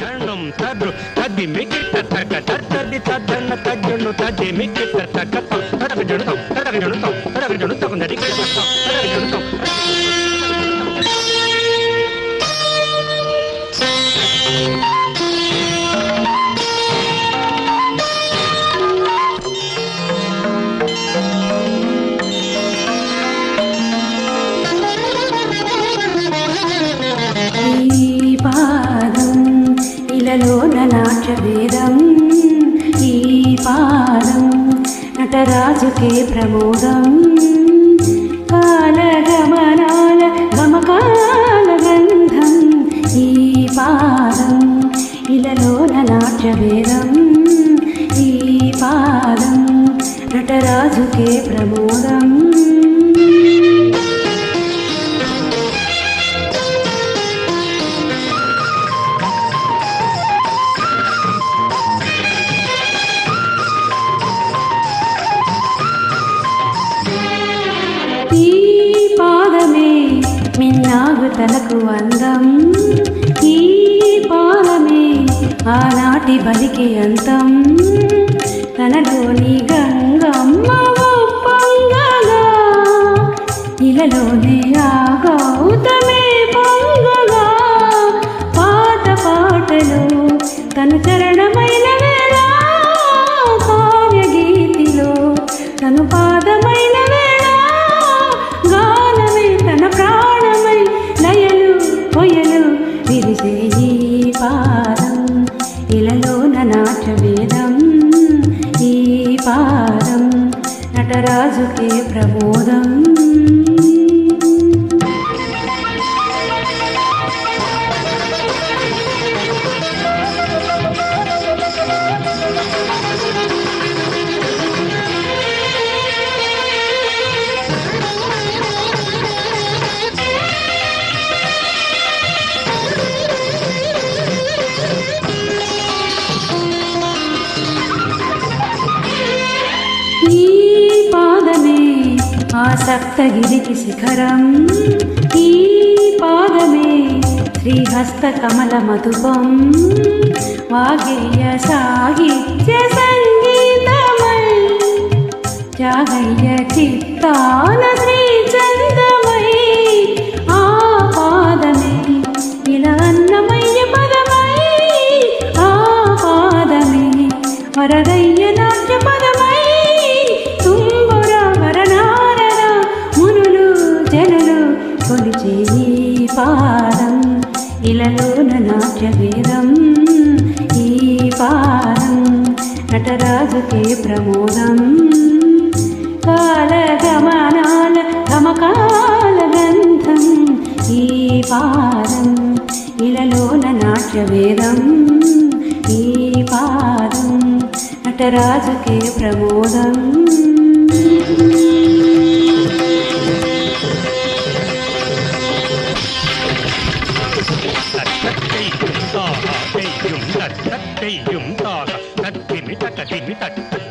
తన్నం తద్రు తద్ది మికిట తక తద్దది తద్దన్న తజ్జును తద్ది మికిట తక వేదం ఈ పాదం నటరాజుకే ప్రమోదం. కాలగమనాల గమకాల గంధం ఈ పాదం ఇలలోన నాట్యవేదం ఈ పాదం నటరాజుకే ప్రమోదం. తనకు అందం. ఈ పాలమే ఆనాటి బలికి అంతం. తనలోని గంగమ్మ ఇలలోనే ఈ పాదం ఇలలోన నాట్యవేదం ఈ పాదం నటరాజుకే ప్రమోదం ఆసక్తగిరికి శిఖరం. ఈ పాదమే శ్రీహస్త కమల మధుపం వాగేయ సాహిత్య సంగీతమై జాగయ్య చిత్తాన శ్రీ పాదం ఇలలోన నాట్య వేదం ఈ పాదం నటరాజుకే ప్రమోదం. కాలగమనాల గమకాల గంధం. ఈ పాదం ఇలలోన నాట్య వేదం ఈ పాదం నటరాజుకే ప్రమోదం. తత్తయ్యం తాహ తెయ్యం తత్తయ్యం తాహ